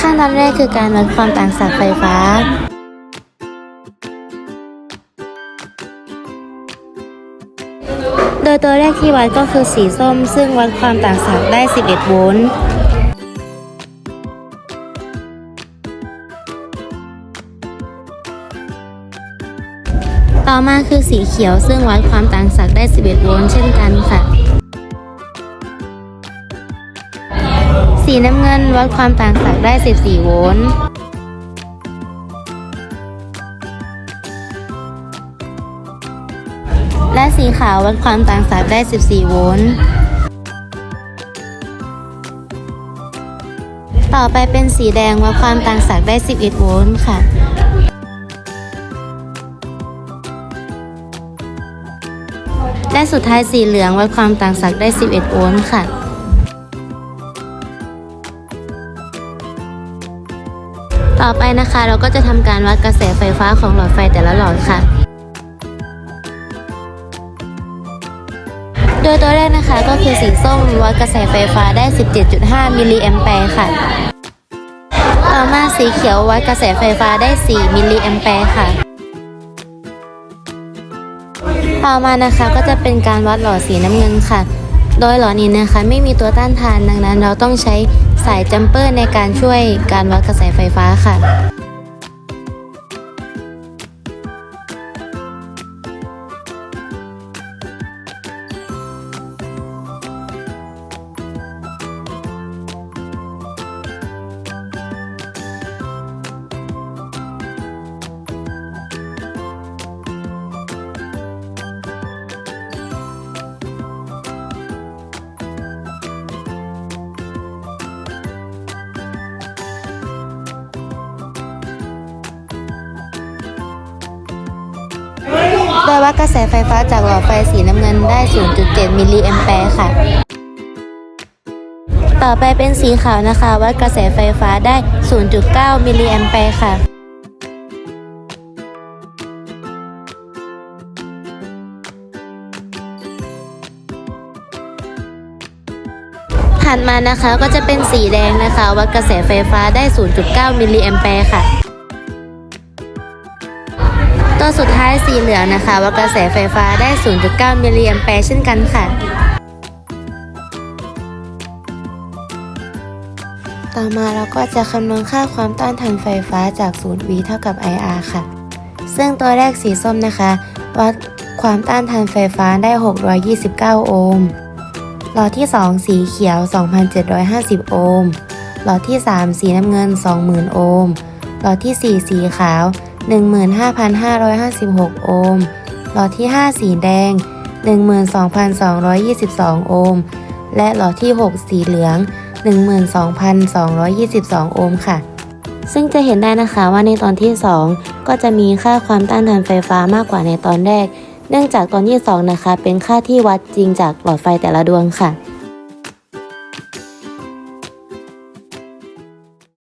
ขั้นตอนแรกคือการวัดความต่างศักย์ไฟฟ้า โดยตัวแรกที่วัดก็คือสีส้ม ซึ่งวัดความต่างศักย์ได้ 11 โวลต์ต่อมาคือสีเขียวซึ่งวัดความต่างศักย์ได้ 11 โวลต์เช่นกันค่ะ สีน้ำเงินวัดความต่างศักย์ได้ 14 โวลต์และสีขาววัดความต่างศักย์ได้ 14 โวลต์ต่อไปเป็นสีแดงวัดความต่างศักย์ได้ 11 โวลต์ค่ะและสุดท้ายสีเหลืองวัดความต่างศักย์ได้ 11 โวลต์ค่ะ ต่อไปนะคะ เราก็จะทำการวัดกระแสไฟฟ้าของหลอดไฟแต่ละหลอดค่ะ โดยตัวแรกนะคะก็คือสีส้มวัดกระแสไฟฟ้าได้ 17.5 มิลลิแอมแปร์ค่ะ ต่อมาสีเขียววัดกระแสไฟฟ้าได้ 4 มิลลิแอมแปร์ค่ะต่อมานะคะก็จะเป็นการวัดหลอดสีน้ำเงินค่ะ โดยหลอดนี้นะคะไม่มีตัวต้านทานดังนั้น เราต้องใช้ สายจัมเปอร์ในการช่วยการวัดกระแสไฟฟ้าค่ะ โดยวัดกระแสไฟฟ้าจากหลอดไฟสีน้ำเงินได้ 0.7 มิลลิแอมแปร์ค่ะ ต่อไปเป็นสีขาวนะคะ วัดกระแสไฟฟ้าได้ 0.9 มิลลิแอมแปร์ค่ะถัดมานะคะก็จะเป็นสีแดงนะคะ วัดกระแสไฟฟ้าได้ 0.9 มิลลิแอมแปร์ค่ะ ตัวสุดท้ายสีเหลืองนะคะ วัดกระแสไฟฟ้าได้ 0.9 มิลลิแอมแปร์เช่นกันค่ะต่อมาเราก็จะคำนวณค่าความต้านทานไฟฟ้าจากศูนย์ V เท่ากับ IR ค่ะ ซึ่งตัวแรกสีส้มนะคะ วัดความต้านทานไฟฟ้าได้ 629 โอห์ม หลอดที่ 2 สีเขียว 2,750 โอห์ม หลอดที่ 3 สีน้ำเงิน 20,000 โอห์ม หลอดที่ 4 สีขาว 15,556 โอห์ม หลอดที่ 5 สีแดง 12,222 โอห์ม และหลอดที่ 6 สีเหลือง 12,222 โอห์มค่ะ ซึ่งจะเห็นได้นะคะว่าในตอนที่ 2 ก็จะมีค่าความต้านทานไฟฟ้ามากกว่าในตอนแรก เนื่องจากตอนที่ 2 นะคะ เป็นค่าที่วัดจริงจากหลอดไฟแต่ละดวงค่ะ